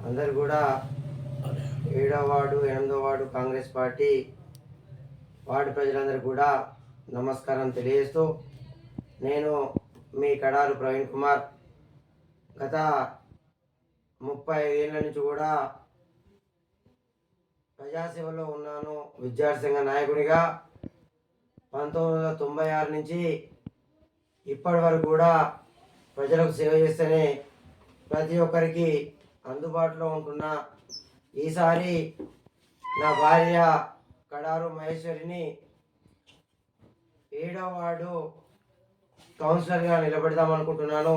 అందరు కూడా ఏడో వార్డు ఎనిమిదో వార్డు కాంగ్రెస్ పార్టీ వార్డు ప్రజలందరూ కూడా నమస్కారం తెలియజేస్తూ నేను మీ కడారు ప్రవీణ్ కుమార్ గత ముప్పై ఏళ్ళ నుంచి కూడా ప్రజాసేవలో ఉన్నాను విద్యార్థి సంఘ నాయకుడిగా పంతొమ్మిది వందల తొంభై ఆరు నుంచి ఇప్పటి వరకు కూడా ప్రజలకు సేవ చేస్తేనే ప్రతి ఒక్కరికి అందుబాటులో ఉంటున్న ఈసారి నా భార్య కడారు మహేశ్వరిని ఏడో వార్డు కౌన్సిలర్గా నిలబెడదాం అనుకుంటున్నాను.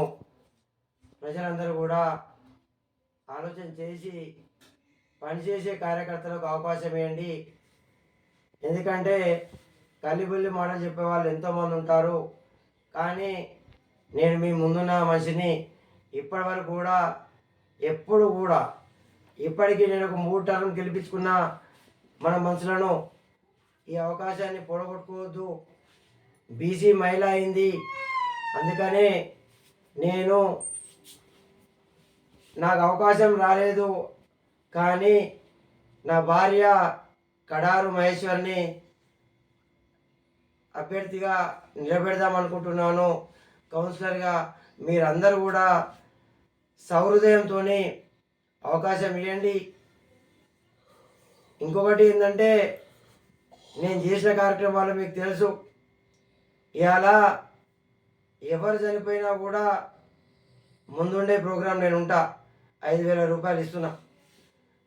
ప్రజలందరూ కూడా ఆలోచన చేసి పనిచేసే కార్యకర్తలకు అవకాశం ఇవ్వండి. ఎందుకంటే కల్లిబుల్లి మాట చెప్పే వాళ్ళు ఎంతోమంది ఉంటారు. కానీ నేను మీ ముందున్న మనిషిని ఇప్పటి వరకు కూడా ఎప్పుడు కూడా ఇప్పటికీ నేను ఒక మూడు టర్మ్ గెలిపించుకున్న మన మనుషులను ఈ అవకాశాన్ని పొడగొట్టుకోవద్దు. బీసీ మహిళ అయింది. అందుకనే నేను నాకు అవకాశం రాలేదు. కానీ నా భార్య కడారు మహేశ్వర్ని అభ్యర్థిగా నిలబెడదాం అనుకుంటున్నాను. కౌన్సిలర్గా మీరందరూ కూడా సహృదయంతో అవకాశం ఇవ్వండి. ఇంకొకటి ఏంటంటే నేను చేసిన కార్యక్రమాలు మీకు తెలుసు. ఇవాళ ఎవరు చనిపోయినా కూడా ముందుండే ప్రోగ్రాం నేను ఉంటా. ఐదు వేల రూపాయలు ఇస్తున్నా.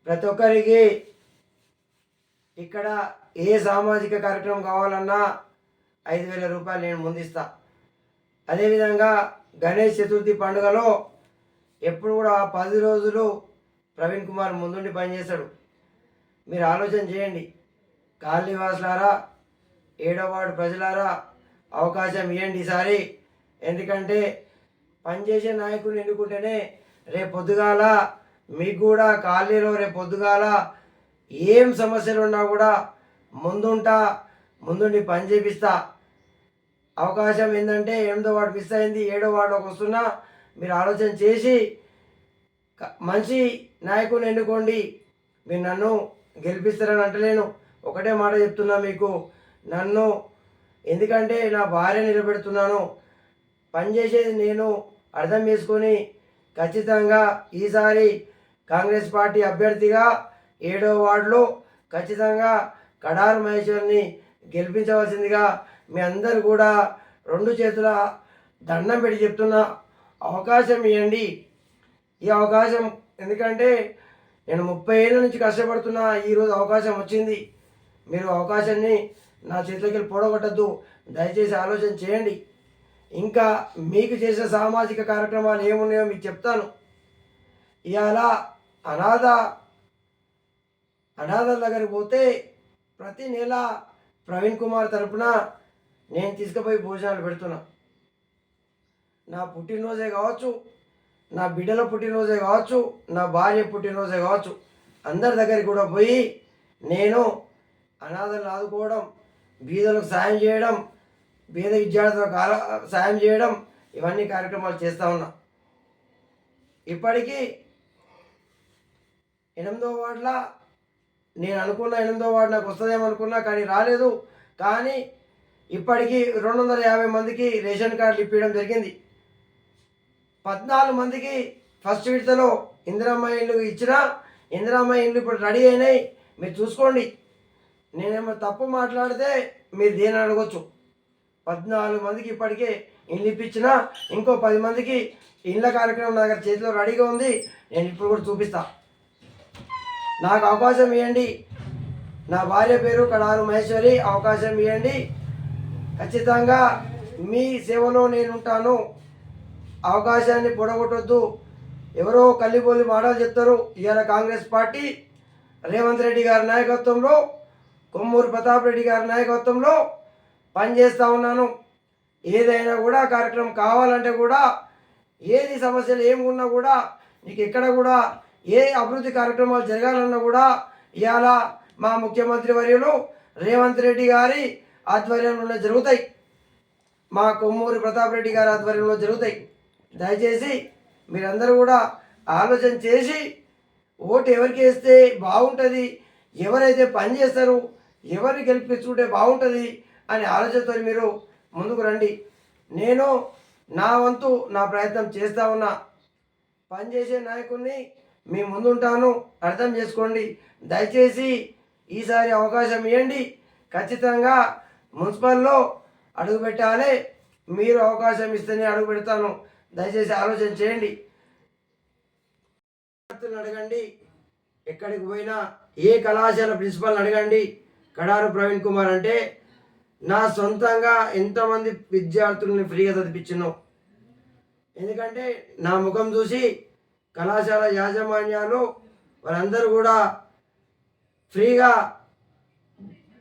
ప్రతి ఒక్కరికి ఇక్కడ ఏ సామాజిక కార్యక్రమం కావాలన్నా ఐదు వేల రూపాయలు నేను ముందిస్తా. అదేవిధంగా గణేష్ చతుర్థి పండుగలో ఎప్పుడు కూడా ఆ పది రోజులు ప్రవీణ్ కుమార్ ముందుండి పనిచేశాడు మీరు ఆలోచన చేయండి. కాలనీవాసులారా ఏడో వార్డు ప్రజలారా అవకాశం ఇవ్వండి ఈసారి. ఎందుకంటే పనిచేసే నాయకుడిని ఎన్నుకుంటేనే రేపు పొద్దుగాల మీకు కూడా కాలనీలో రేపు పొద్దుగాల ఏం సమస్యలు ఉన్నా కూడా ముందుంటా. ముందుండి పని చేపిస్తా. అవకాశం ఏంటంటే ఎనిమిదో వాడు మిస్ అయింది ఏడో వార్డులోకి వస్తున్నా మీరు ఆలోచన చేసి మంచి నాయకుని ఎన్నుకోండి. మీరు నన్ను గెలిపిస్తారని అంటలేను. ఒకటే మాట చెప్తున్నా మీకు. నన్ను ఎందుకంటే నా భార్య నిలబెడుతున్నాను. పనిచేసేది నేను అర్థం చేసుకొని ఖచ్చితంగా ఈసారి కాంగ్రెస్ పార్టీ అభ్యర్థిగా ఏడో వార్డులో ఖచ్చితంగా కడారు మహేశ్వర్ని గెలిపించవలసిందిగా మీ అందరు కూడా రెండు చేతుల దండం పెట్టి చెప్తున్నా అవకాశం ఇవ్వండి. ఈ అవకాశం ఎందుకంటే నేను ముప్పై ఏళ్ళ నుంచి కష్టపడుతున్నా ఈరోజు అవకాశం వచ్చింది. మీరు అవకాశాన్ని నా చేతిలోకి వెళ్ళి పొడగొట్టద్దు. దయచేసి ఆలోచన చేయండి. ఇంకా మీకు చేసిన సామాజిక కార్యక్రమాలు ఏమున్నాయో మీకు చెప్తాను. ఇవాళ అనాథ అనాథల దగ్గరికి పోతే ప్రతి నెల ప్రవీణ్ కుమార్ తరపున నేను తీసుకుపోయి భోజనాలు పెడుతున్నా. నా పుట్టినరోజే కావచ్చు నా బిడ్డల పుట్టినరోజే కావచ్చు నా భార్య పుట్టినరోజే కావచ్చు అందరి దగ్గరికి కూడా పోయి నేను అనాథలను ఆదుకోవడం బీదలకు సాయం చేయడం బీద విద్యార్థులకు సాయం చేయడం ఇవన్నీ కార్యక్రమాలు చేస్తూ ఉన్నా. ఇప్పటికీ ఎనిమిదో వార్డుల నేను అనుకున్న ఎనిమిదో వార్డు నాకు వస్తుందేమో అనుకున్నా కానీ రాలేదు. కానీ ఇప్పటికీ రెండు వందల యాభై మందికి రేషన్ కార్డులు ఇప్పించడం జరిగింది. పద్నాలుగు మందికి ఫస్ట్ విడతలో ఇందిరమ్మ ఇల్లు ఇచ్చిన ఇందిరమ్మ ఇల్లు ఇప్పుడు రెడీ అయినాయి. మీరు చూసుకోండి. నేనేమో తప్పు మాట్లాడితే మీరు దేని అడగొచ్చు? పద్నాలుగు మందికి ఇప్పటికే ఇల్లు ఇప్పించిన ఇంకో పది మందికి ఇళ్ళ కార్యక్రమం నా దగ్గర చేతిలో రెడీగా ఉంది. నేను ఇప్పుడు కూడా చూపిస్తాను నాకు అవకాశం ఇవ్వండి నా భార్య పేరు కడారు మహేశ్వరి అవకాశం ఇవ్వండి ఖచ్చితంగా మీ సేవలో నేను ఉంటాను అవకాశాన్ని పొడగొట్టొద్దు. ఎవరో కల్లిపోలి మాటలు చెప్తారు. ఇవాళ కాంగ్రెస్ పార్టీ రేవంత్ రెడ్డి గారి నాయకత్వంలో కొమ్మూరు ప్రతాప్ రెడ్డి గారి నాయకత్వంలో పనిచేస్తూ ఉన్నాను. ఏదైనా కూడా కార్యక్రమం కావాలంటే కూడా ఏది సమస్యలు ఏమి ఉన్నా కూడా నీకు ఎక్కడ కూడా ఏ అభివృద్ధి కార్యక్రమాలు జరగాలన్నా కూడా ఇవాళ మా ముఖ్యమంత్రి వర్యులు రేవంత్ రెడ్డి గారి ఆధ్వర్యంలో జరుగుతాయి. మా కొమ్మూరి ప్రతాప్ రెడ్డి గారి ఆధ్వర్యంలో జరుగుతాయి. దయచేసి మీరందరూ కూడా ఆలోచన చేసి ఓటు ఎవరికి వేస్తే బాగుంటుంది ఎవరైతే పని చేస్తారు ఎవరిని గెలిపించుకుంటే బాగుంటుంది అనే ఆలోచనతో మీరు ముందుకు రండి. నేను నా వంతు నా ప్రయత్నం చేస్తా ఉన్నా. పనిచేసే నాయకుడిని మీ ముందుంటాను. అర్థం చేసుకోండి. దయచేసి ఈసారి అవకాశం ఇవ్వండి ఖచ్చితంగా మున్సిపల్లో అడుగు పెట్టాలి. మీరు అవకాశం ఇస్తేనే అడుగు పెడతాను. దయచేసి ఆలోచన చేయండి. విద్యార్థులను అడగండి. ఎక్కడికి పోయినా ఏ కళాశాల ప్రిన్సిపల్ని అడగండి. కడారు ప్రవీణ్ కుమార్ అంటే నా సొంతంగా ఎంతమంది విద్యార్థుల్ని ఫ్రీగా చదివించినావు ఎందుకంటే నా ముఖం చూసి కళాశాల యాజమాన్యాలు వాళ్ళందరూ కూడా ఫ్రీగా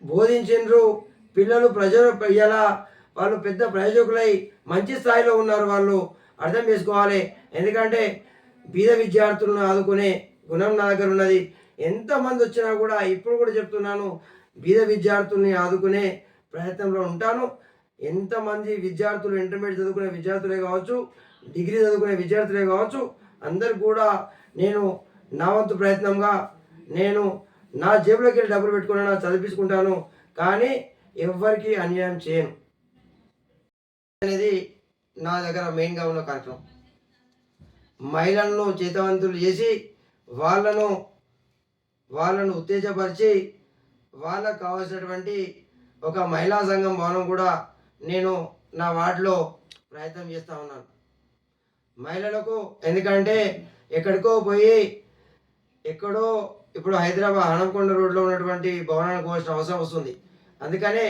బోధించిండ్రు. పిల్లలు ప్రజలు ఇలా వాళ్ళు పెద్ద ప్రయోజకులై మంచి స్థాయిలో ఉన్నారు వాళ్ళు. అర్థం చేసుకోవాలి. ఎందుకంటే బీద విద్యార్థులను ఆదుకునే గుణం నా దగ్గర ఉన్నది. ఎంతమంది వచ్చినా కూడా ఇప్పుడు కూడా చెప్తున్నాను బీద విద్యార్థుల్ని ఆదుకునే ప్రయత్నంలో ఉంటాను. ఎంతమంది విద్యార్థులు ఇంటర్మీడియట్ చదువుకునే విద్యార్థులే కావచ్చు డిగ్రీ చదువుకునే విద్యార్థులే కావచ్చు అందరు కూడా నేను నా వంతు ప్రయత్నంగా నేను నా జేబులోకి వెళ్ళి డబ్బులు పెట్టుకుని చదివించుకుంటాను కానీ ఎవ్వరికి అన్యాయం చేయను అనేది నా దగ్గర మెయిన్గా ఉన్న కార్యక్రమం. మహిళలను చేతవంతులు చేసి వాళ్ళను వాళ్ళను ఉత్తేజపరిచి వాళ్ళకు కావాల్సినటువంటి ఒక మహిళా సంఘం భవనం కూడా నేను నా వార్డులో ప్రయత్నం చేస్తూ ఉన్నాను. మహిళలకు ఎందుకంటే ఎక్కడికో పోయి ఎక్కడో ఇప్పుడు హైదరాబాద్ హనంకొండ రోడ్లో ఉన్నటువంటి భవనానికి కోసిన అవసరం వస్తుంది. అందుకనే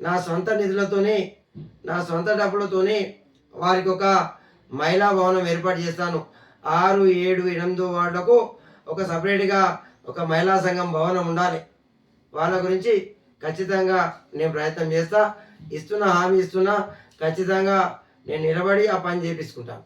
నా సొంత నిధులతోని నా సొంత డబ్బులతోని వారికి ఒక మహిళా భవనం ఏర్పాటు చేస్తాను. ఆరు ఏడు ఎనిమిది వార్డులకు ఒక సపరేట్గా ఒక మహిళా సంఘం భవనం ఉండాలి. వాళ్ళ గురించి ఖచ్చితంగా నేను ప్రయత్నం చేస్తా. ఇస్తున్న హామీ ఇస్తున్నా ఖచ్చితంగా నేను నిలబడి ఆ పని చేపించుకుంటాను.